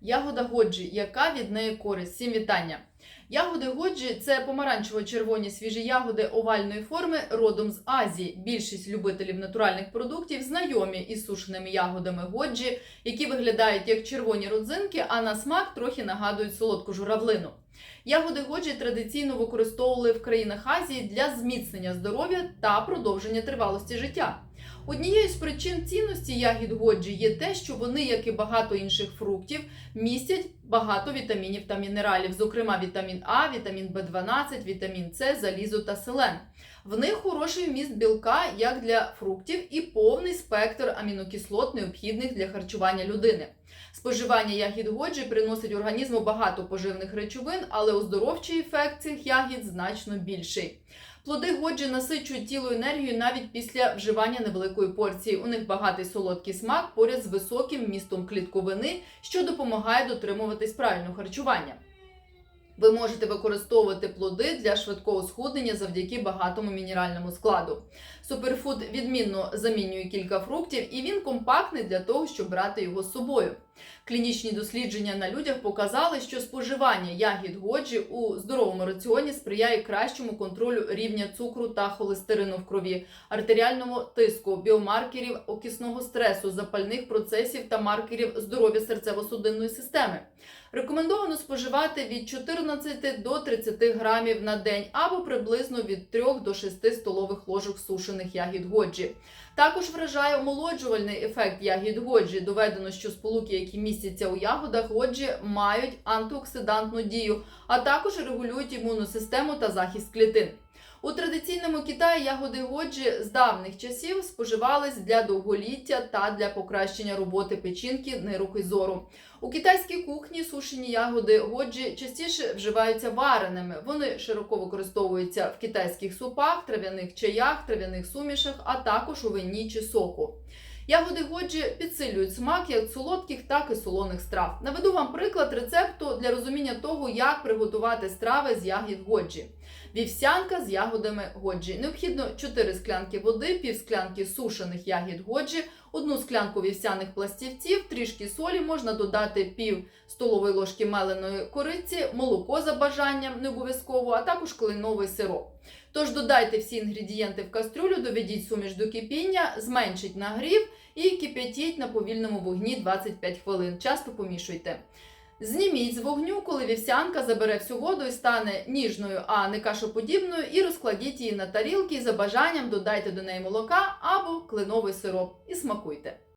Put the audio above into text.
Ягода годжі, яка від неї користь? Всім вітання! Ягоди годжі це помаранчево-червоні свіжі ягоди овальної форми родом з Азії. Більшість любителів натуральних продуктів знайомі із сушеними ягодами годжі, які виглядають як червоні родзинки, а на смак трохи нагадують солодку журавлину. Ягоди годжі традиційно використовували в країнах Азії для зміцнення здоров'я та продовження тривалості життя. Однією з причин цінності ягід годжі є те, що вони, як і багато інших фруктів, містять багато вітамінів та мінералів, зокрема вітамін А, вітамін В12, вітамін С, залізо та селен. В них хороший вміст білка як для фруктів і повний спектр амінокислот, необхідних для харчування людини. Споживання ягід годжі приносить організму багато поживних речовин, але оздоровчий ефект цих ягід значно більший. Плоди годжі насичують тіло енергією навіть після вживання невеликої порції. У них багатий солодкий смак поряд з високим містом клітковини, що допомагає дотримуватись правильного харчування. Ви можете використовувати плоди для швидкого схуднення завдяки багатому мінеральному складу. Суперфуд відмінно замінює кілька фруктів, і він компактний для того, щоб брати його з собою. Клінічні дослідження на людях показали, що споживання ягід годжі у здоровому раціоні сприяє кращому контролю рівня цукру та холестерину в крові, артеріальному тиску, біомаркерів окисного стресу, запальних процесів та маркерів здоров'я серцево-судинної системи. Рекомендовано споживати від 14 до 30 грамів на день або приблизно від 3 до 6 столових ложок сушених ягід годжі. Також вражає омолоджувальний ефект ягід годжі. Доведено, що сполуки, які містяться у ягодах годжі, мають антиоксидантну дію, а також регулюють імунну систему та захист клітин. У традиційному Китаї ягоди годжі з давних часів споживались для довголіття та для покращення роботи печінки, нирок і зору. У китайській кухні сушені ягоди годжі частіше вживаються вареними. Вони широко використовуються в китайських супах, трав'яних чаях, трав'яних сумішах, а також у вині чи соку. Ягоди годжі підсилюють смак як солодких, так і солоних страв. Наведу вам приклад рецепту для розуміння того, як приготувати страви з ягід годжі. Вівсянка з ягодами годжі. Необхідно 4 склянки води, пів склянки сушених ягід годжі, одну склянку вівсяних пластівців, трішки солі, можна додати пів столової ложки меленої кориці, молоко за бажанням, не обов'язково, а також кленовий сироп. Тож додайте всі інгредієнти в кастрюлю, доведіть суміш до кипіння, зменшіть нагрів і кип'ятіть на повільному вогні 25 хвилин. Часто помішуйте. Зніміть з вогню, коли вівсянка забере всю воду і стане ніжною, а не кашоподібною, і розкладіть її на тарілки. За бажанням додайте до неї молока або кленовий сироп і смакуйте.